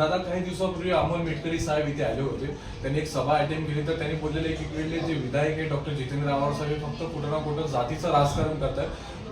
दादा काही दिवसापूर्वी अमोल मेटकरी साहेब इथे आले होते. त्यांनी एक सभा अटेंड केली. तर त्यांनी बोललेले की इकडले जे विधायक आहे डॉक्टर जितेंद्र आव्हाड साहेब फक्त कुठं ना कुठं जातीचं राजकारण करतात.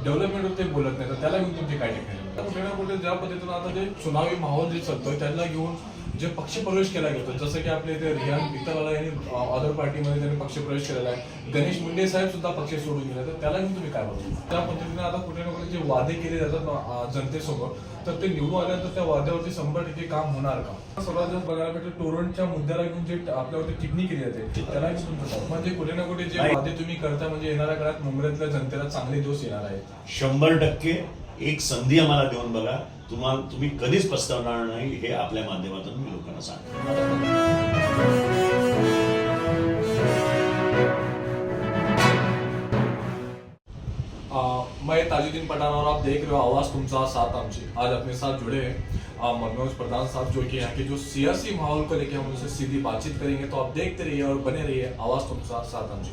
डेव्हलपमेंटवर ते बोलत नाही तर त्याला घेऊन तुमची काय टिका कुठे ना कुठे ज्या पद्धतीनं आता जे चुनावी माहोल जे चालतोय त्याला घेऊन जे पक्ष प्रवेश केला गेलो जसं की आपले ते रिहान पित्तलवाला यांनी अदर पार्टीमध्ये त्यांनी पक्ष प्रवेश केलेला आहे. गणेश मुंडे साहेब सुद्धा पक्ष सोडून गेले तर त्याला घेऊन तुम्ही काय बोलता त्या पद्धतीने आता कुठे ना कुठे जे वादे केले जातात जनतेसोबत जनतेसमोर तर ते निवडून आल्यानंतर त्या वाद्यावरती शंभर टक्के काम होणार का? सर्वात जास्त बघायला भेटलं टोरंटच्या मुद्द्याला घेऊन जे आपल्यावरती टिप्पणी केली जाते त्याला घेऊन म्हणजे कुठे ना कुठे जे वादे तुम्ही करता म्हणजे येणाऱ्या काळात मुंबईतल्या जनतेला चांगले दिवस येणार आहेत. शंभर टक्के एक संधी आम्हाला देऊन बघा. तुम्हाला तुम्ही कधीच पस्तावणार नाही हे आपल्या माध्यमातून मी लोकांना सांगतो. मैं ताजुद्दीन पठान और आप देख रहे हो आवाज तुमचा साथ आमची। आज अपने साथ जुड़े हैं मनोज प्रधान साहब जो कि यहाँ के जो सियासी माहौल को लेकर हम उनसे सीधी बातचीत करेंगे तो आप देखते रहिए और बने रहिए आवाज तुमचा साथ आमची।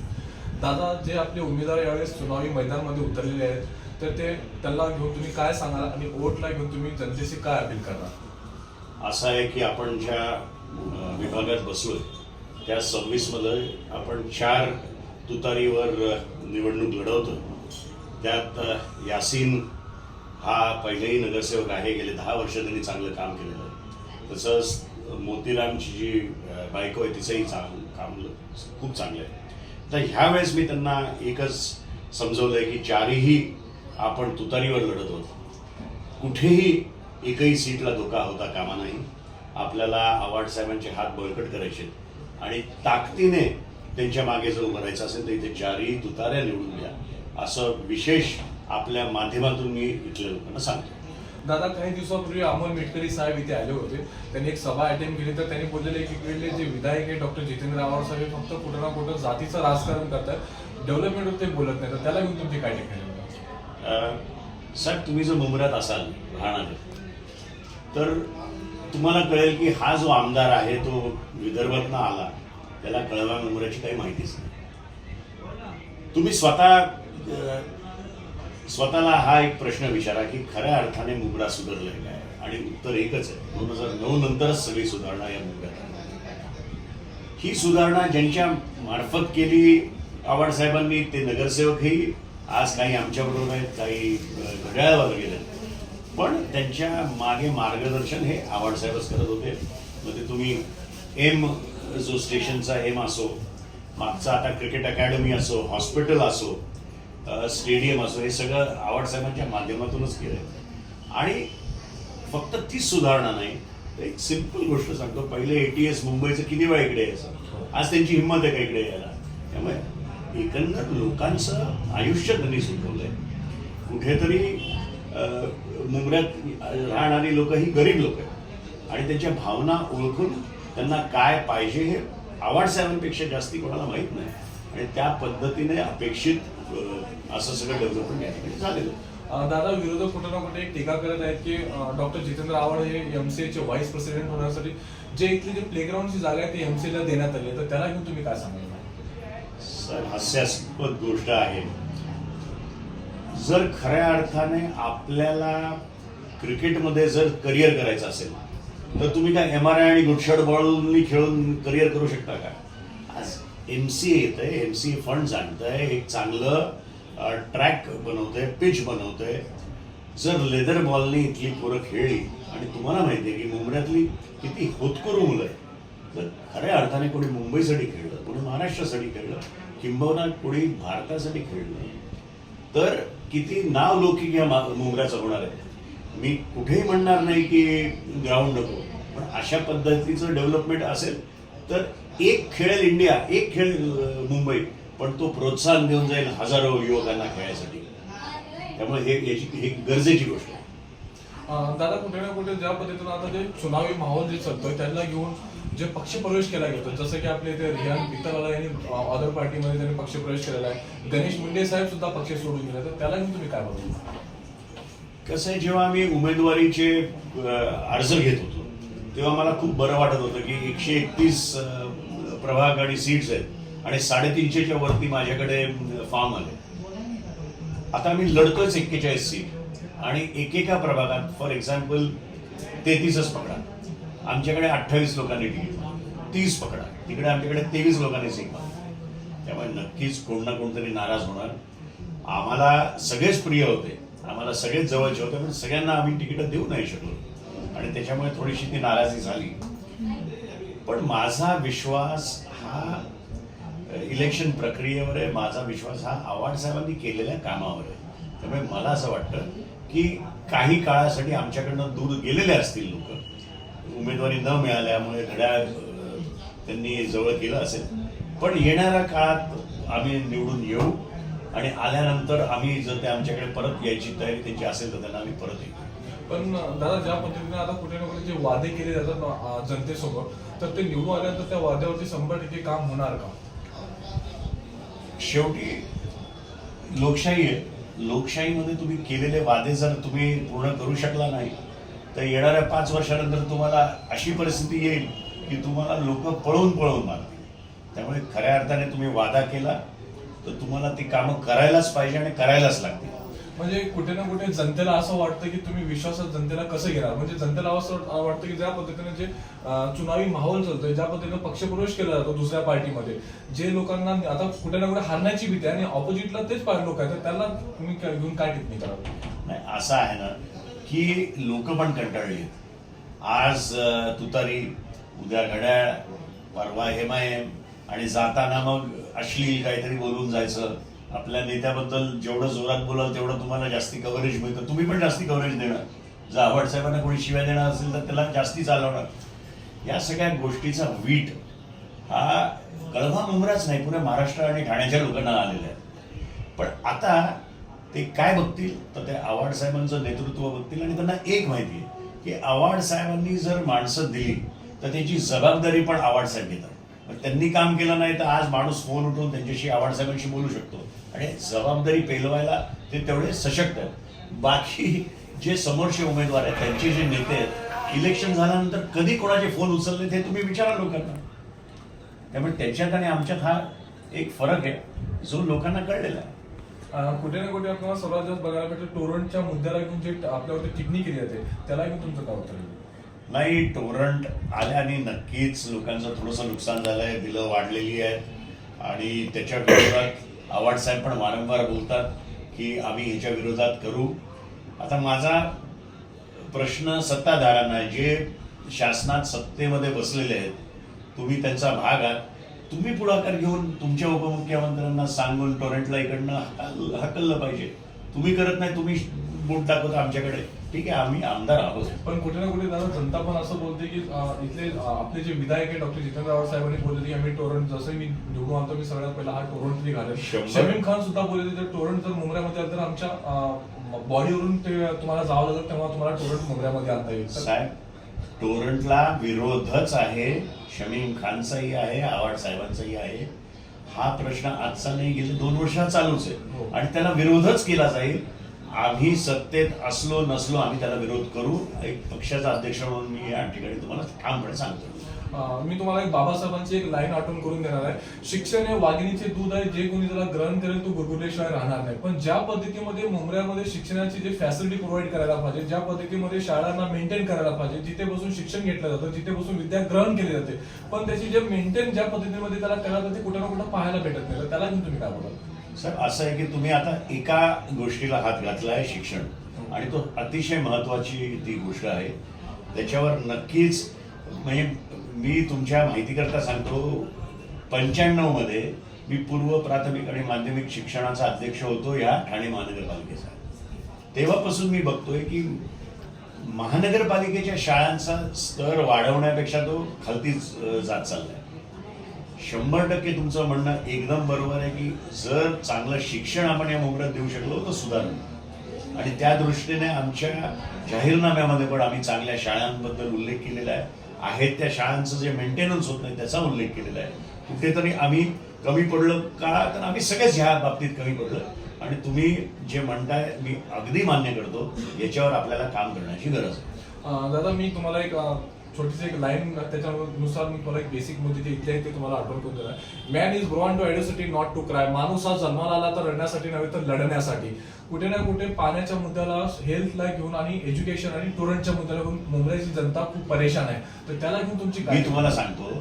दादा जे आपले उमेदवार यावेळेस चुनावी मैदानमध्ये उतरलेले आहेत तर ते त्यांना घेऊन तुम्ही काय सांगाल? आणि वोटला घेऊन तुम्ही जनतेशी काय अपील करणार? असं आहे की आपण ज्या विभागात बसलोय त्या सव्वीसमध्ये आपण चार तुतारीवर निवडणूक लढवतो त्यात यासीन हा पहिलेही नगरसेवक आहे गेले दहा वर्ष त्यांनी चांगलं काम केलेलं आहे. तसंच मोतीरामची जी बायको आहे तिचंही चांग काम खूप चांगलं आहे. तर ह्यावेळेस मी त्यांना एकच समजवलं आहे की चारही आपण तुतारीवर लढत होतो. कुठेही एकही सीटला धोका होता कामा नाही. आपल्याला आव्हाड साहेबांचे हात बळकट करायचे आणि ताकदीने त्यांच्या मागे जर उभं राहायचं असेल तर इथे चारही तुताऱ्या निवडून द्या. असं विशेष आपल्या माध्यमातून मी इथल्या लोकांना सांगतो. दादा काही दिवसापूर्वी अमोल मेटकरी साहेब इथे आले होते. त्यांनी एक सभा अटेंड केली तर त्यांनी बोललेले की इकडले जे विधायक आहे डॉक्टर जितेंद्र आव्हाड साहेब फक्त कुठं ना कुठं जातीचं राजकारण करतात. डेव्हलपमेंट ते बोलत नाही तर त्याला घेऊन तुमची काय टिका साहेब तुम्ही जर मुंबऱ्यात असाल राहणार तर तुम्हाला कळेल की हा जो आमदार आहे तो विदर्भातनं आला त्याला कळवा मुंबऱ्याची काही माहितीच नाही. तुम्ही स्वतः स्वतःला हा एक प्रश्न विचारा की खऱ्या अर्थाने मुंबरा सुधारलेला आहे आणि उत्तर एकच आहे दोन हजार नऊ नंतरच सगळी सुधारणा या मुंबऱ्यात ही सुधारणा ज्यांच्या मार्फत केली आवाडसाहेबांनी ते नगरसेवकही आज काही आमच्याबरोबर आहेत काही अ, घड्याळावर गेले पण त्यांच्या मागे मार्गदर्शन हे आव्हाडसाहेबच करत होते. म्हणजे तुम्ही एम जो स्टेशनचा एम असो मागचा आता क्रिकेट अकॅडमी असो हॉस्पिटल असो स्टेडियम असो हे सगळं आव्हाडसाहेबांच्या माध्यमातूनच केलं आणि फक्त तीच सुधारणा नाही तर एक सिंपल गोष्ट सांगतो. पहिले ए टी एस मुंबईचं किती वेळा इकडे यायचं. आज त्यांची हिंमत आहे का इकडे यायला? त्यामुळे एकंदर लोकांचं आयुष्य त्यांनी सुटवलंय कुठेतरी अं, मुंबऱ्यात राहणारी लोक ही गरीब लोक आहेत. आणि त्यांच्या भावना ओळखून त्यांना काय पाहिजे हे आव्हाड साहेबांपेक्षा जास्ती कोणाला माहीत नाही. आणि त्या पद्धतीने अपेक्षित असं सगळं डेव्हलपमेंट या ठिकाणी झालेलं आहे. दादा विरोधक कुठे ना कुठे एक टीका करत आहेत की डॉक्टर जितेंद्र आव्हाड हे एमसीएचे व्हाईस प्रेसिडेंट होण्यासाठी जे इथले जे प्लेग्राऊंडची जागा आहे ती एमसीएला देण्यात आली तर त्याला घेऊन तुम्ही काय सांगाल? हास्यास्पद गोष्ट आहे. जर खऱ्या अर्थाने आपल्याला क्रिकेटमध्ये जर करिअर करायचं असेल तर तुम्ही काय एम आर आय आणि गुडशॉट बॉलनी खेळून करिअर करू शकता का? आज एम सी ए येत आहे एम सी ए फंड आणतंय एक चांगलं ट्रॅक बनवतंय पिच बनवतंय. जर लेदर बॉलनी इथली पोरं खेळली आणि तुम्हाला माहिती आहे की मुंबईतली किती होतकरू मुलं आहे तर खऱ्या अर्थाने कोणी मुंबईसाठी खेळलं कोणी महाराष्ट्रासाठी खेळलं किंबहुना कोणी भारतासाठी खेळलं तर किती नाव लौकिक या मा- चालवणार आहेत? आहे मी कुठेही म्हणणार नाही की ग्राउंड नको पण अशा पद्धतीचं डेव्हलपमेंट असेल तर एक खेळेल इंडिया एक खेळ मुंबई पण तो प्रोत्साहन देऊन जाईल हजारो युवकांना खेळायसाठी. त्यामुळे हे याची ही गरजेची गोष्ट आहे. दादा कुठे ना कुठे ज्या पद्धतीनं आता जे चुनावी माहोल जे चालतोय त्यांना घेऊन जे पक्ष प्रवेश केला गेलो जसं की आपले इथे रियान पित्तलवाला यांनी अदर पार्टीमध्ये त्यांनी पक्ष प्रवेश केलेला आहे. गणेश मुंडे साहेब सुद्धा पक्ष सोडून गेले तर त्याला तुम्ही काय बोलता कसं आहे जेव्हा आम्ही उमेदवारीचे अर्ज घेत होतो तेव्हा मला खूप बरं वाटत होतं की एकशे एकतीस प्रभाग आणि सीट्स आहेत आणि साडेतीनशेच्या वरती माझ्याकडे फॉर्म आले. आता आम्ही लढतोच एक्केचाळीस सीट आणि एकेका प्रभागात फॉर एक्झाम्पल तेहतीसच पकडा. आमच्याकडे अठ्ठावीस लोकांनी तिकीट तीस पकडा. तिकडे आमच्याकडे तेवीस लोकांनी सीट मागली त्यामुळे नक्कीच कोण ना कोणतरी नाराज होणार. आम्हाला सगळेच प्रिय होते. आम्हाला सगळेच जवळचे होते पण सगळ्यांना आम्ही तिकीटं देऊ नाही शकलो. आणि त्याच्यामुळे थोडीशी ती नाराजी झाली. पण माझा विश्वास हा इलेक्शन प्रक्रियेवर आहे. माझा विश्वास हा आव्हाड साहेबांनी केलेल्या कामावर आहे. त्यामुळे मला असं वाटतं की काही काळासाठी आमच्याकडनं दूर गेलेले असतील लोक. उमेदवारी न मिळाल्यामुळे घड्याळ त्यांनी जवळ केलं असेल. पण येणाऱ्या काळात आम्ही निवडून येऊ आणि आल्यानंतर आम्ही जर ते आमच्याकडे परत यायची तयारी त्यांची असेल तर त्यांना आम्ही परत येऊ. पण दादा ज्या पद्धतीने आता कुठे ना कुठे जे वादे केले जातात जनतेसोबत तर ते निवडून आल्यानंतर त्या वाद्यावरती शंभर टक्के काम होणार का? शेवटी लोकशाही आहे. लोकशाहीमध्ये तुम्ही केलेले वादे जर तुम्ही पूर्ण करू शकला नाही तर येणाऱ्या पाच वर्षानंतर तुम्हाला अशी परिस्थिती येईल की तुम्हाला लोक पळून पळून मारतील. त्यामुळे खऱ्या अर्थाने तुम्ही वादा केला तर तुम्हाला ती कामं करायलाच पाहिजे आणि करायलाच लागतील. म्हणजे कुठे ना कुठे जनतेला असं वाटतं की तुम्ही विश्वासात जनतेला कसं घेणार? म्हणजे जनतेला असं वाट- वाटतं की ज्या पद्धतीने जे चुनावी माहोल चालतोय ज्या पद्धतीने पक्षप्रवेश केला जातो दुसऱ्या पार्टीमध्ये जे लोकांना आता कुठे ना कुठे हारण्याची भीती आणि ऑपोजिटला तेच लोक आहेत तर त्यांना तुम्ही घेऊन काय टिप्पणी कराल नाही असं आहे ना की लोक पण कंटाळली आहेत. आज तुतारी उद्या घड्याळ परवा हेमायम आणि जाताना मग अश्लील काहीतरी बोलून जायचं. आपल्या नेत्याबद्दल जेवढं जोरात बोलाल तेवढं तुम्हाला जास्ती कव्हरेज मिळतं. तुम्ही पण जास्ती कव्हरेज देणार. जर आवड साहेबांना कोणी शिव्या देणार असेल तर त्याला जास्ती चालवणार. या सगळ्या गोष्टीचा वीट हा कळवा मुंबराच नाही. पुऱ्या महाराष्ट्र आणि ठाण्याच्या लोकांना आलेला आहे. पण आता ते काय बघतील? तर ते आव्हाड साहेबांचं नेतृत्व बघतील आणि त्यांना एक माहिती आहे की आव्हाड साहेबांनी जर माणसं दिली तर त्याची जबाबदारी पण आव्हाड साहेब घेतात. त्यांनी काम केलं नाही तर आज माणूस फोन उठवून त्यांच्याशी आव्हाड साहेबांशी बोलू शकतो. आणि जबाबदारी पेलवायला ते तेवढे सशक्त आहेत. बाकी जे समोरचे उमेदवार आहेत त्यांचे जे नेते आहेत इलेक्शन झाल्यानंतर कधी कोणाचे फोन उचलले ते तुम्ही विचारा लोकांना. त्यामुळे त्यांच्यात आणि आमच्यात हा एक फरक आहे जो लोकांना कळलेला आहे. कुठे ना कुठे आपल्याला सर्वात जास्त बघायला भेटतं टोरंटच्या मुद्द्याला घेऊन जे आपल्यावरती टिप्पणी केली जाते. त्याला घेऊन तुमचं काय उत्तर नाही टोरंट आल्याने नक्कीच लोकांचं थोडंसं नुकसान झालंय बिलं वाढलेली आहेत. आणि त्याच्या विरोधात आव्हाड साहेब पण वारंवार बोलतात की आम्ही ह्याच्या विरोधात करू. आता माझा प्रश्न सत्ताधारांना आहे, जे शासनात सत्तेमध्ये बसलेले आहेत तुम्ही त्यांचा भाग आहात. तुम्ही पुढाकार घेऊन तुमच्या उपमुख्यमंत्र्यांना सांगून टोरेंटला इकडनं हकल हकललं पाहिजे. तुम्ही करत नाही तुम्ही बोट दाखवता आमच्याकडे. ठीक आहे आम्ही आमदार आहोत. पण कुठे ना कुठे दादा जनता पण असं बोलते की इथले आपले जे विधायक आहे डॉक्टर जितेंद्र आव्हाड साहेबांनी बोलले की आम्ही टोरंट जसं मी निवडून आणतो मी सगळ्यात पहिला हा टोरंट तरी घालेल शंभर. शमीम खान सुद्धा बोलले तर टोरंट जर मुंबऱ्यामध्ये आलं तर आमच्या बॉडीवरून ते तुम्हाला जावं लागेल तेव्हा तुम्हाला टोरंट मुंबऱ्यामध्ये आणता येईल. तर साहेब टोरंटला विरोधच आहे शमीम खानचाही आहे आव्हाड साहेबांचाही आहे. हा प्रश्न आजचा नाही गेले दोन वर्षात चालूच हो. आहे आणि त्याला विरोधच केला जाईल. आम्ही सत्तेत असलो नसलो आम्ही त्याला विरोध करू. एक पक्षाचा अध्यक्ष म्हणून मी या ठिकाणी तुम्हाला ठामपणे सांगतो. मी तुम्हाला एक बाबासाहेबांची एक लाईन आठवण करून देणार आहे. शिक्षण हे वाघिणीचे दूध आहे जे कोणी त्याला ग्रहण करेल तो गुरगुरल्याशिवाय राहणार नाही. पण ज्या पद्धतीमध्ये मुंबऱ्यामध्ये शिक्षणाची जे फॅसिलिटी प्रोव्हाइड करायला पाहिजे ज्या पद्धतीमध्ये शाळांना मेंटेन करायला पाहिजे जिथे बसून शिक्षण घेतलं जातं जिथे बसून विद्या ग्रहण केली जाते पण त्याची जे मेंटेन ज्या पद्धतीमध्ये त्याला करायला जाते कुठं ना कुठं पाहायला भेटत नाही. तर त्याला घेऊन तुम्ही काय बोलाल? सर असं आहे की तुम्ही आता एका गोष्टीला हात घातला आहे शिक्षण. आणि तो अतिशय महत्वाची ती गोष्ट आहे. त्याच्यावर नक्कीच म्हणजे मी तुमच्या माहितीकरता सांगतो पंच्याण्णवमध्ये मी पूर्व प्राथमिक आणि माध्यमिक शिक्षणाचा अध्यक्ष होतो या ठाणे महानगरपालिकेचा. तेव्हापासून मी बघतोय की महानगरपालिकेच्या शाळांचा स्तर वाढवण्यापेक्षा तो खालतीच जात चाललाय. शंभर टक्के तुमचं म्हणणं एकदम बरोबर आहे की जर चांगलं शिक्षण आपण या मोगऱ्यात देऊ शकलो तर सुधारणं. आणि त्या दृष्टीने आमच्या जाहीरनाम्यामध्ये पण आम्ही चांगल्या शाळांबद्दल उल्लेख केलेला आहे. आहेत त्या शाळांचं जे मेंटेनन्स होत नाही त्याचा उल्लेख केलेला आहे. कुठेतरी आम्ही कमी पडलो का? तर आम्ही सगळेच ह्या बाबतीत कमी पडलो. आणि तुम्ही जे म्हणताय मी अगदी मान्य करतो याच्यावर आपल्याला काम करण्याची गरज आहे. दादा मी तुम्हाला एक छोटीशी एक लाईन त्याच्यानुसार मी तुम्हाला एक बेसिक मुद्दे जे इथले आहेत ते तुम्हाला आठवण करून देणार. मॅन इज ब्रॉन टू आयडिसिटी नॉट टू क्राय माणूस हा जन्माला आला तर रडण्यासाठी नव्हे तर लढण्यासाठी. कुठे ना कुठे पाण्याच्या मुद्द्याला हेल्थला घेऊन आणि एज्युकेशन आणि टुरंटच्या मुद्द्याला घेऊन मुंबईची जनता खूप परेशान आहे. तर त्याला घेऊन तुमची मी तुम्हाला सांगतो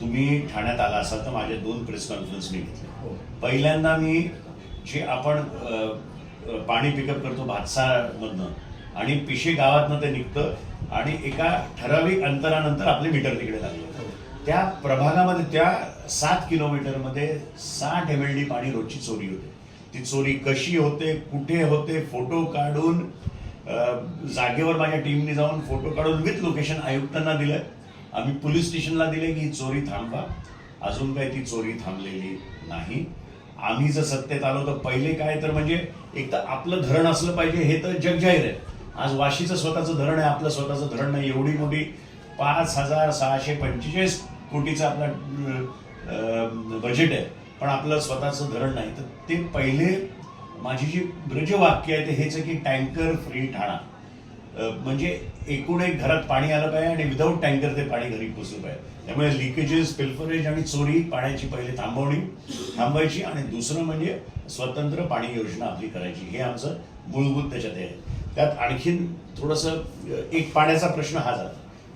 तुम्ही ठाण्यात आला असाल तर माझे दोन प्रेस कॉन्फरन्स मी घेतले. हो. पहिल्यांदा मी जे आपण पाणी पिकअप करतो भातसामधनं आणि पिशे गावातनं ते निघतं आणि एका ठराविक अंतरानंतर आपले मीटर तिकडे लागले. त्या प्रभागामध्ये त्या सात किलोमीटरमध्ये साठ एम एल डी पाणी रोजची चोरी होते. ती चोरी कशी होते कुठे होते फोटो काढून जागेवर माझ्या टीमने जाऊन फोटो काढून विथ लोकेशन आयुक्तांना दिलं. आम्ही पोलीस स्टेशनला दिले की ही चोरी थांबवा. अजून काही ती चोरी थांबलेली नाही. आम्ही जर सत्तेत आलो तर पहिले काय तर म्हणजे एक तर आपलं धरण असलं पाहिजे हे तर जगजाहीर आहे. आज वाशीचं स्वतःचं धरण आहे आपलं स्वतःचं धरण नाही. एवढी मोठी पाच हजार सहाशे पंचेचाळीस कोटीचं आपलं बजेट आहे. पण आपलं स्वतःचं धरण नाही. तर ते पहिले माझी जी ब्रजवाक्य आहे ते हेच आहे की टँकर फ्री ठाणा. म्हणजे एकूण एक घरात पाणी आलं पाहिजे आणि विदाऊट टँकर ते पाणी घरी पोचलं पाहिजे. त्यामुळे लिकेजेस पिल्फरेज आणि चोरी पाण्याची पहिले थांबवणी थांबवायची आणि दुसरं म्हणजे स्वतंत्र पाणी योजना आपली करायची. हे आमचं मूलभूत त्याच्यात आहे. त्यात आणखीन थोडंसं एक पाण्याचा प्रश्न हा झाला.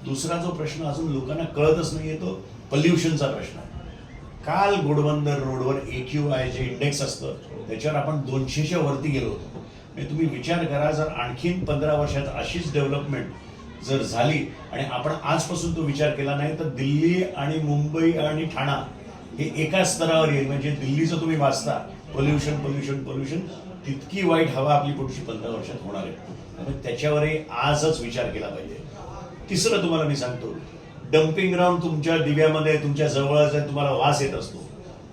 दुसरा जो प्रश्न अजून लोकांना कळतच नाहीये तो पल्युशनचा प्रश्न आहे. काल घोडबंदर रोडवर ए क्यू आय जे इंडेक्स असतं त्याच्यावर आपण दोनशेच्या वरती गेलो होतो. म्हणजे तुम्ही विचार करा जर आणखीन पंधरा वर्षात अशीच डेव्हलपमेंट जर झाली आणि आपण आजपासून तो विचार केला नाही तर दिल्ली आणि मुंबई आणि ठाणा हे एका स्तरावर येईल. म्हणजे दिल्लीचं तुम्ही वाचता पोल्युशन पोल्युशन पोल्युशन तितकी वाईट हवा आपली पुढची पंधरा वर्षात होणार आहे. त्यामुळे त्याच्यावरही आजच विचार केला पाहिजे. तिसरं तुम्हाला मी सांगतो डम्पिंग ग्राउंड तुमच्या दिव्यामध्ये तुमच्या जवळच आहे तुम्हाला वास येत असतो.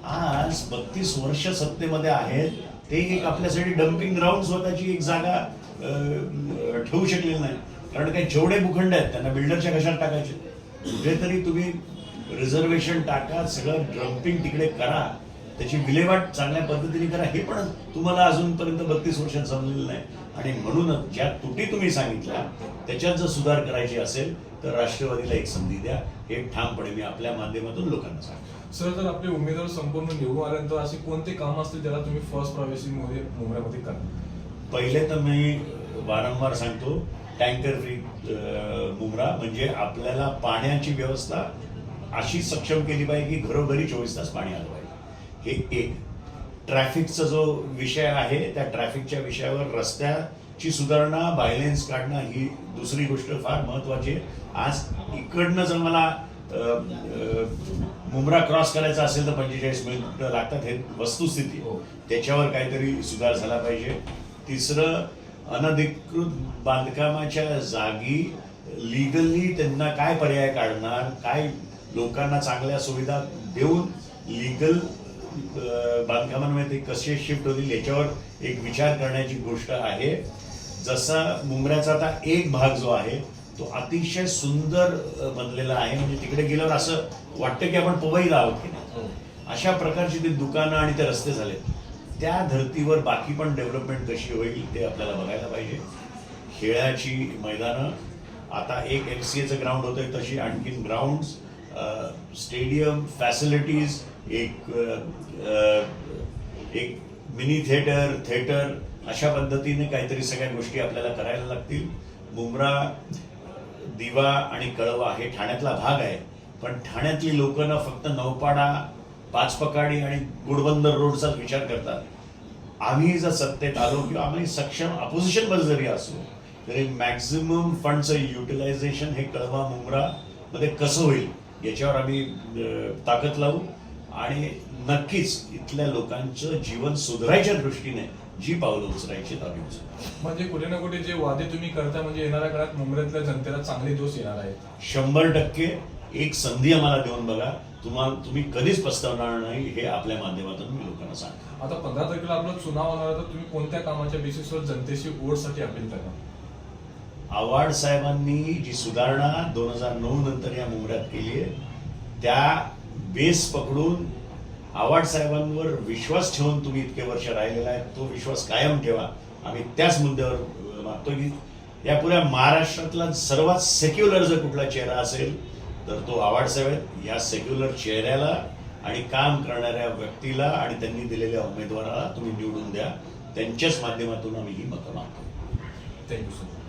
आज बत्तीस वर्ष सत्तेमध्ये आहेत ते एक आपल्यासाठी डम्पिंग ग्राउंड स्वतःची एक जागा ठेवू शकलेली नाही. कारण काय जेवढे भूखंड आहेत त्यांना बिल्डरच्या कशात टाकायचे. कुठेतरी तुम्ही रिझर्वेशन टाका सगळं डम्पिंग तिकडे करा. त्याची विल्हेवाट चांगल्या पद्धतीने करा. हे पण तुम्हाला अजूनपर्यंत बत्तीस वर्षात जमलेलं नाही. आणि म्हणूनच ज्या त्रुटी तुम्ही सांगितल्या त्याच्यात जर सुधार करायची असेल तर राष्ट्रवादीला एक संधी द्या. हे ठामपणे मी आपल्या माध्यमातून लोकांना सांगतो. सर जर आपले उमेदवार संपूर्ण निवडून आल्यानंतर असे कोणते काम असतील ज्याला तुम्ही फर्स्ट प्रवेशीमध्ये मुंबईमध्ये करणार पहिले तर मी वारंवार सांगतो टँकर फ्री मुमरा म्हणजे आपल्याला पाण्याची व्यवस्था अशी सक्षम केली पाहिजे की घरोघरी चोवीस तास पाणी आलं पाहिजे. हे एक ट्रॅफिकचा जो विषय आहे त्या ट्रॅफिकच्या विषयावर रस्त्याची सुधारणा बायलेन्स काढणं ही दुसरी गोष्ट फार महत्वाची आहे. आज इकडनं जर मला मुंब्रा क्रॉस करायचा असेल तर पंचेचाळीस मिनिट लागतात. हे वस्तुस्थिती. हो. त्याच्यावर काहीतरी सुधार झाला पाहिजे. तिसरं अनधिकृत बांधकामाच्या जागी लिगली त्यांना काय पर्याय काढणार काय लोकांना चांगल्या सुविधा देऊन लिगल बांधकामांमध्ये ते कसे शिफ्ट होतील याच्यावर एक विचार करण्याची गोष्ट आहे. जसा मुंबऱ्याचा आता एक भाग जो आहे तो अतिशय सुंदर बनलेला आहे. म्हणजे तिकडे गेल्यावर असं वाटतं की आपण पवईला आहोत की नाही. अशा प्रकारची ते दुकानं आणि ते रस्ते झाले त्या धर्तीवर बाकी पण डेव्हलपमेंट कशी होईल ते आपल्याला बघायला पाहिजे. खेळाची मैदानं आता एक एम सी एचं ग्राउंड होतंय तशी आणखीन ग्राउंड स्टेडियम फॅसिलिटीज एक एक मिनी थिएटर थिएटर अशा पद्धतीने काहीतरी सगळ्या गोष्टी आपल्याला करायला लागतील. मुंब्रा दिवा आणि कळवा हे ठाण्यातला भाग आहे. पण ठाण्यातली लोकांना ना फक्त नौपाडा पाचपकाडी आणि गुडबंदर रोडचाच विचार करतात. आम्ही जर सत्तेत आलो किंवा आम्ही सक्षम अपोजिशनमध्ये जरी असलो तरी मॅक्झिमम फंडचं युटिलायझेशन हे कळवा मुंब्रामध्ये कसं होईल? याच्यावर आम्ही ताकद लावू आणि नक्कीच इथल्या लोकांचं जीवन सुधारायच्या दृष्टीने जी पावलं उचलायची आम्ही उचलू. म्हणजे कुठे ना कुठे जे वादे तुम्ही करता म्हणजे येणाऱ्या काळात मुंबईतल्या जनतेला चांगले दिवस येणार आहेत. शंभर टक्के एक संधी आम्हाला देऊन बघा. तुम्हाला तुम्ही कधीच पस्तावणार नाही हे आपल्या माध्यमातून मी लोकांना सांगतो. आता पंधरा तारखेला आपला चुनाव होणार आहे तर तुम्ही कोणत्या कामाच्या बेसिसवर जनतेशी वोटसाठी अपील करणार? आव्हाड साहेबांनी जी सुधारणा दोन हजार नऊ नंतर या मुंबऱ्यात केली आहे त्या बेस पकडून आव्हाड साहेबांवर विश्वास ठेवून तुम्ही इतके वर्ष राहिलेला आहे तो विश्वास कायम ठेवा. आम्ही त्याच मुद्द्यावर मागतो की या पुऱ्या महाराष्ट्रातला सर्वात सेक्युलर जर कुठला चेहरा असेल तर तो आवाडसाहेब आहेत. या सेक्युलर चेहऱ्याला आणि काम करणाऱ्या व्यक्तीला आणि त्यांनी दिलेल्या उमेदवाराला तुम्ही निवडून द्या. त्यांच्याच माध्यमातून आम्ही ही मतं मागतो थँक्यू सो मच